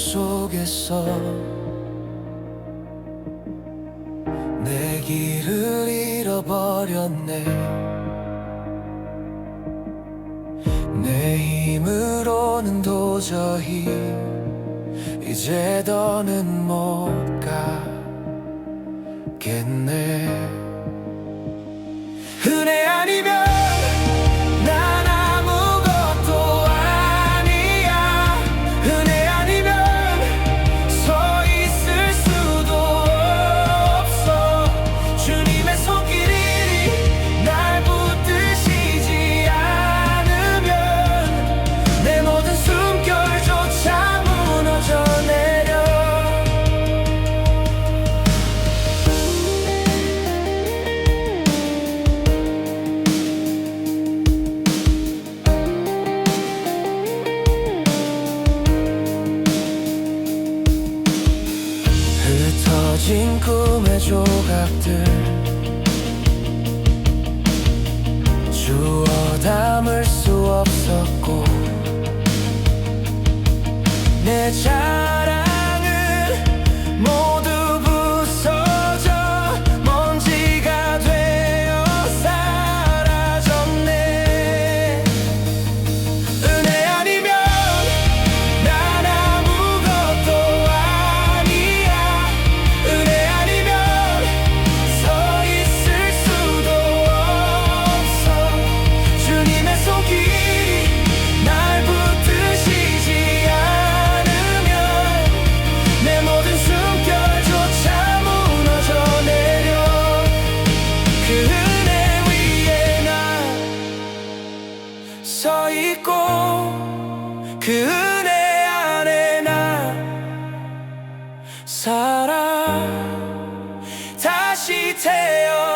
속에서 내 길을 잃어버렸네. 내 힘으로는 도저히 이제 더는 못 가겠네. 흔해 흩어진 꿈의 조각들 주워 담을 수 없었고 내 자. 서 있고 그 은혜 안에 나 살아 다시 태어